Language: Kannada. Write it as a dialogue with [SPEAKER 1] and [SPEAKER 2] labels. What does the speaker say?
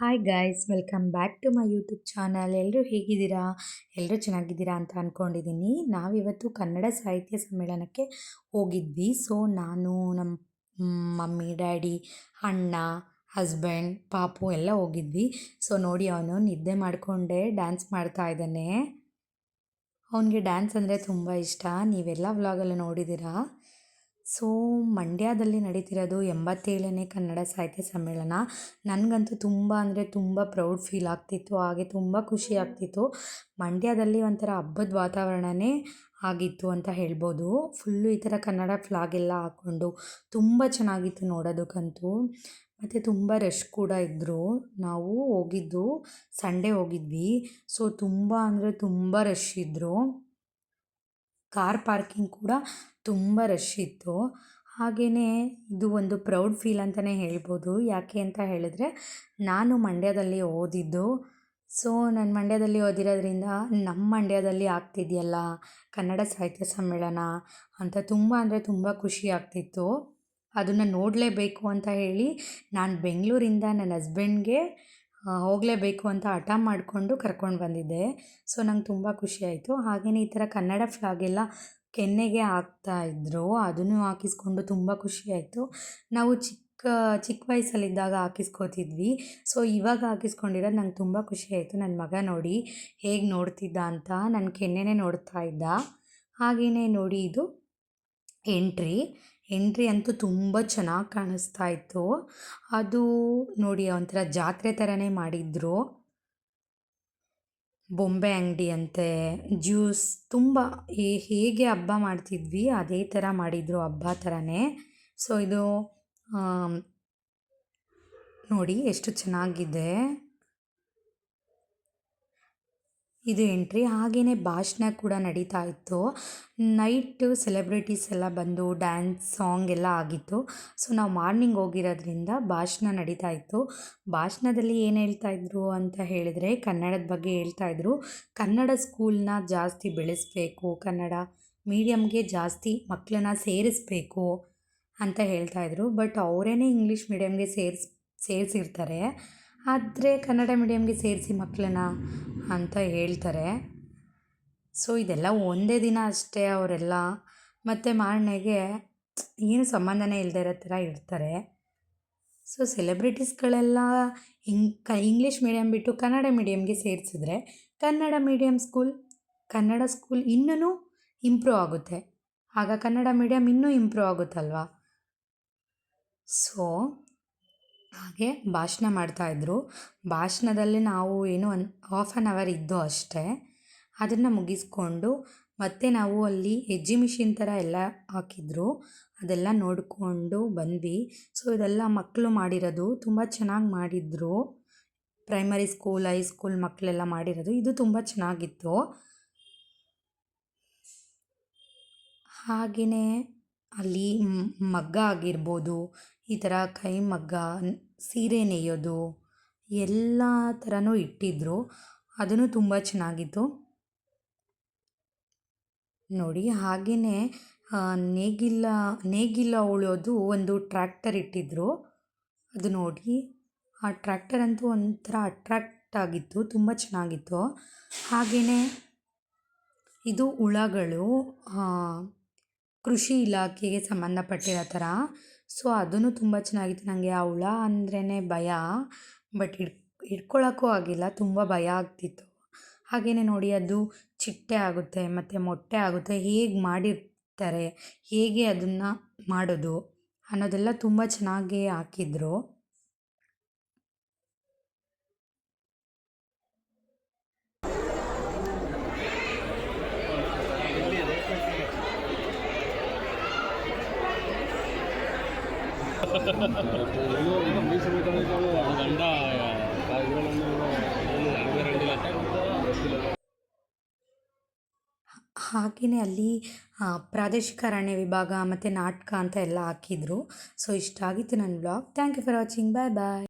[SPEAKER 1] Hi guys welcome back to my YouTube channel ಎಲ್ಲರೂ ಹೇಗಿದ್ದೀರಾ? ಎಲ್ಲರೂ ಚೆನ್ನಾಗಿದ್ದೀರಾ ಅಂತ ಅಂದ್ಕೊಂಡಿದ್ದೀನಿ ನಾವಿವತ್ತು ಕನ್ನಡ ಸಾಹಿತ್ಯ ಸಮ್ಮೇಳನಕ್ಕೆ ಹೋಗಿದ್ವಿ. ಸೊ ನಾನು ನಮ್ಮ ಮಮ್ಮಿ, ಡ್ಯಾಡಿ, ಅಣ್ಣ ಹಸ್ಬೆಂಡ್ ಪಾಪು ಎಲ್ಲ ಹೋಗಿದ್ವಿ. ಸೊ ನೋಡಿ ಅವನು ನಿದ್ದೆ ಮಾಡಿಕೊಂಡೆ ಡ್ಯಾನ್ಸ್ ಮಾಡ್ತಾ ಇದ್ದಾನೆ. ಅವನಿಗೆ ಡ್ಯಾನ್ಸ್ ಅಂದರೆ ತುಂಬ ಇಷ್ಟ. ನೀವೆಲ್ಲ ವ್ಲಾಗಲ್ಲಿ ನೋಡಿದ್ದೀರಾ? ಸೊ, ಮಂಡ್ಯದಲ್ಲಿ ನಡೀತಿರೋದು ಎಂಬತ್ತೇಳನೇ ಕನ್ನಡ ಸಾಹಿತ್ಯ ಸಮ್ಮೇಳನ. ನನಗಂತೂ ತುಂಬ ಅಂದರೆ ತುಂಬ ಪ್ರೌಡ್ ಫೀಲ್ ಆಗ್ತಿತ್ತು, ಹಾಗೆ ತುಂಬ ಖುಷಿ ಆಗ್ತಿತ್ತು. ಮಂಡ್ಯದಲ್ಲಿ ಒಂಥರ ಹಬ್ಬದ ವಾತಾವರಣವೇ ಆಗಿತ್ತು ಅಂತ ಹೇಳ್ಬೋದು. ಫುಲ್ಲು ಈ ಥರ ಕನ್ನಡ ಫ್ಲಾಗ್ ಎಲ್ಲ ಹಾಕ್ಕೊಂಡು ತುಂಬ ಚೆನ್ನಾಗಿತ್ತು ನೋಡೋದಕ್ಕಂತೂ. ಮತ್ತು ತುಂಬ ರಶ್ ಕೂಡ ಇದ್ದರು ನಾವು ಹೋಗಿದ್ದು ಸಂಡೇ ಹೋಗಿದ್ವಿ. ಸೊ ತುಂಬ ಅಂದರೆ ತುಂಬ ರಶ್ ಇದ್ದರು ಕಾರ್ ಪಾರ್ಕಿಂಗ್ ಕೂಡ ತುಂಬ ರಶ್ ಇತ್ತು. ಹಾಗೆಯೇ ಇದು ಒಂದು ಪ್ರೌಡ್ ಫೀಲ್ ಅಂತಲೇ ಹೇಳ್ಬೋದು. ಯಾಕೆ ಅಂತ ಹೇಳಿದ್ರೆ, ನಾನು ಮಂಡ್ಯದಲ್ಲಿ ಓದಿದ್ದು. ಸೊ, ನಾನು ಮಂಡ್ಯದಲ್ಲಿ ಓದಿರೋದ್ರಿಂದ ನಮ್ಮ ಮಂಡ್ಯದಲ್ಲಿ ಆಗ್ತಿದೆಯಲ್ಲ ಕನ್ನಡ ಸಾಹಿತ್ಯ ಸಮ್ಮೇಳನ ಅಂತ ತುಂಬ ಅಂದರೆ ತುಂಬ ಖುಷಿ ಆಗ್ತಿತ್ತು. ಅದನ್ನು ನೋಡಲೇಬೇಕು ಅಂತ ಹೇಳಿ ನಾನು ಬೆಂಗಳೂರಿಂದ ನನ್ನ ಹಸ್ಬೆಂಡ್ಗೆ ಹೋಗಲೇಬೇಕು ಅಂತ ಹಠ ಮಾಡಿಕೊಂಡು ಕರ್ಕೊಂಡು ಬಂದಿದ್ದೆ. ಸೊ, ನಂಗೆ ತುಂಬ ಖುಷಿಯಾಯಿತು ಹಾಗೆಯೇ ಈ ಥರ ಕನ್ನಡ ಫ್ಲಾಗ್ ಎಲ್ಲ ಕೆನ್ನೆಗೆ ಇದ್ದರು ಅದನ್ನು ಹಾಕಿಸ್ಕೊಂಡು ತುಂಬ ಖುಷಿಯಾಯಿತು ನಾವು ಚಿಕ್ಕ ಚಿಕ್ಕ ವಯಸ್ಸಲ್ಲಿದ್ದಾಗ ಹಾಕಿಸ್ಕೋತಿದ್ವಿ. ಸೊ, ಇವಾಗ ಹಾಕಿಸ್ಕೊಂಡಿರೋದು ನಂಗೆ ತುಂಬ ಖುಷಿ ಆಯಿತು. ನನ್ನ ಮಗ ನೋಡಿ ಹೇಗೆ ನೋಡ್ತಿದ್ದ ಅಂತ ನನ್ನ ಕೆನ್ನೆನೇ ನೋಡ್ತಾ ಇದ್ದ. ಹಾಗೆಯೇ ನೋಡಿ ಇದು ಎಂಟ್ರಿ. ಎಂಟ್ರಿ ಅಂತೂ ತುಂಬ ಚೆನ್ನಾಗಿ ಕಾಣಿಸ್ತಾ ಇತ್ತು. ಅದು ನೋಡಿ ಒಂಥರ ಜಾತ್ರೆ ಥರನೇ ಮಾಡಿದ್ರು. ಬೊಂಬೆ ಅಂಗಡಿ ಅಂತೆ, ಜ್ಯೂಸ್ ತುಂಬ ಹೇಗೆ ಹಬ್ಬ ಮಾಡ್ತಿದ್ವಿ ಅದೇ ಥರ ಮಾಡಿದರು ಹಬ್ಬ ಥರನೇ ಸೊ ಇದು ನೋಡಿ ಎಷ್ಟು ಚೆನ್ನಾಗಿದೆ. ಇದು ಎಂಟ್ರಿ. ಹಾಗೆಯೇ ಭಾಷಣ ಕೂಡ ನಡೀತಾ ಇತ್ತು. ನೈಟು ಸೆಲೆಬ್ರಿಟೀಸ್ ಎಲ್ಲ ಬಂದು ಡ್ಯಾನ್ಸ್ ಸಾಂಗ್ ಎಲ್ಲ ಆಗಿತ್ತು. ಸೊ ನಾವು ಮಾರ್ನಿಂಗ್ ಹೋಗಿರೋದ್ರಿಂದ ಭಾಷಣ ನಡೀತಾ ಇತ್ತು. ಭಾಷಣದಲ್ಲಿ ಏನು ಹೇಳ್ತಾ ಇದ್ರು ಅಂತ ಹೇಳಿದರೆ ಕನ್ನಡದ ಬಗ್ಗೆ ಹೇಳ್ತಾ ಇದ್ರು. ಕನ್ನಡ ಸ್ಕೂಲ್ನ ಜಾಸ್ತಿ ಬೆಳೆಸಬೇಕು, ಕನ್ನಡ ಮೀಡಿಯಮ್ಗೆ ಜಾಸ್ತಿ ಮಕ್ಕಳನ್ನ ಸೇರಿಸ್ಬೇಕು ಅಂತ ಹೇಳ್ತಾ ಇದ್ರು. ಬಟ್ ಅವರೇ ಇಂಗ್ಲೀಷ್ ಮೀಡಿಯಮ್ಗೆ ಸೇರಿಸ್, ಸೇರಿಸಿರ್ತಾರೆ. ಆದರೆ ಕನ್ನಡ ಮೀಡಿಯಮ್ಗೆ ಸೇರಿಸಿ ಮಕ್ಕಳನ್ನ ಅಂತ ಹೇಳ್ತಾರೆ. ಸೊ ಇದೆಲ್ಲ ಒಂದೇ ದಿನ ಅಷ್ಟೇ ಅವರೆಲ್ಲ ಮತ್ತು ಮಾರನೆಗೆ ಏನು ಸಂಬಂಧನೇ ಇಲ್ಲದೆ ಇರೋ ಥರ ಇರ್ತಾರೆ. ಸೊ ಸೆಲೆಬ್ರಿಟೀಸ್ಗಳೆಲ್ಲ ಇಂಗ್ ಕ ಇಂಗ್ಲೀಷ್ ಮೀಡಿಯಮ್ ಬಿಟ್ಟು ಕನ್ನಡ ಮೀಡಿಯಮ್ಗೆ ಸೇರಿಸಿದ್ರೆ Kannada medium school Kannada school ಇನ್ನೂ ಇಂಪ್ರೂವ್ ಆಗುತ್ತೆ. ಆಗ ಕನ್ನಡ ಮೀಡಿಯಮ್ ಇನ್ನೂ ಇಂಪ್ರೂವ್ ಆಗುತ್ತಲ್ವಾ? ಸೊ ಹಾಗೆ ಭಾಷಣ ಮಾಡ್ತಾಯಿದ್ರು ಭಾಷಣದಲ್ಲಿ ನಾವು ಏನು ಒಂದು ಹಾಫ್ ಆನ್ ಅವರ್ ಇದ್ದು ಅಷ್ಟೇ. ಅದನ್ನು ಮುಗಿಸ್ಕೊಂಡು ಮತ್ತೆ ನಾವು ಅಲ್ಲಿ ಎಜ್ಜಿಮಿಷಿನ್ ಥರ ಎಲ್ಲ ಹಾಕಿದ್ರು. ಅದೆಲ್ಲ ನೋಡಿಕೊಂಡು ಬಂದ್ವಿ. ಸೊ ಇದೆಲ್ಲ ಮಕ್ಕಳು ಮಾಡಿರೋದು, ತುಂಬ ಚೆನ್ನಾಗಿ ಮಾಡಿದ್ರು. ಪ್ರೈಮರಿ ಸ್ಕೂಲ್ ಹೈ ಸ್ಕೂಲ್ ಮಕ್ಕಳೆಲ್ಲ ಮಾಡಿರೋದು, ಇದು ತುಂಬ ಚೆನ್ನಾಗಿತ್ತು. ಹಾಗೆಯೇ ಅಲ್ಲಿ ಮಗ್ಗ ಆಗಿರ್ಬೋದು, ಈ ಥರ ಕೈ ಮಗ್ಗ ಸೀರೆ ನೇಯೋದು, ಎಲ್ಲ ಥರನೂ ಇಟ್ಟಿದ್ದರು ಅದೂ ತುಂಬ ಚೆನ್ನಾಗಿತ್ತು. ನೋಡಿ ಹಾಗೆಯೇ ನೇಗಿಲ ನೇಗಿಲ ಉಳೋದು ಒಂದು ಟ್ರ್ಯಾಕ್ಟರ್ ಇಟ್ಟಿದ್ದರು ಅದು ನೋಡಿ, ಆ ಟ್ರ್ಯಾಕ್ಟರ್ ಅಂತೂ ಒಂಥರ ಅಟ್ರ್ಯಾಕ್ಟ್ ಆಗಿತ್ತು, ತುಂಬ ಚೆನ್ನಾಗಿತ್ತು. ಹಾಗೆಯೇ ಇದು ಹುಳಗಳು ಕೃಷಿ ಇಲಾಖೆಗೆ ಸಂಬಂಧಪಟ್ಟಿರೋ ಥರ. ಸೊ ಅದೂ ತುಂಬ ಚೆನ್ನಾಗಿತ್ತು. ನನಗೆ ಆ ಹುಳ ಅಂದ್ರೇ ಭಯ. ಬಟ್ ಹಿಡ್ ಇಟ್ಕೊಳ್ಳೋಕ್ಕೂ ಆಗಿಲ್ಲ. ತುಂಬ ಭಯ ಆಗ್ತಿತ್ತು. ಹಾಗೆಯೇ ನೋಡಿ ಅದು ಚಿಟ್ಟೆ ಆಗುತ್ತೆ, ಮತ್ತು ಮೊಟ್ಟೆ ಆಗುತ್ತೆ. ಹೇಗೆ ಮಾಡಿರ್ತಾರೆ, ಹೇಗೆ ಅದನ್ನು ಮಾಡೋದು ಅನ್ನೋದೆಲ್ಲ ತುಂಬ ಚೆನ್ನಾಗಿ ಹಾಕಿದ್ರು. ಹಾಗೆಯೇ ಅಲ್ಲಿ ಪ್ರಾದೇಶಿಕ ಅರಣ್ಯ ವಿಭಾಗ ಮತ್ತು ನಾಟಕ ಅಂತ ಎಲ್ಲ ಹಾಕಿದ್ರು. ಸೊ ಇಷ್ಟ ಆಗಿತ್ತು ನನ್ನ blog thank you for watching bye bye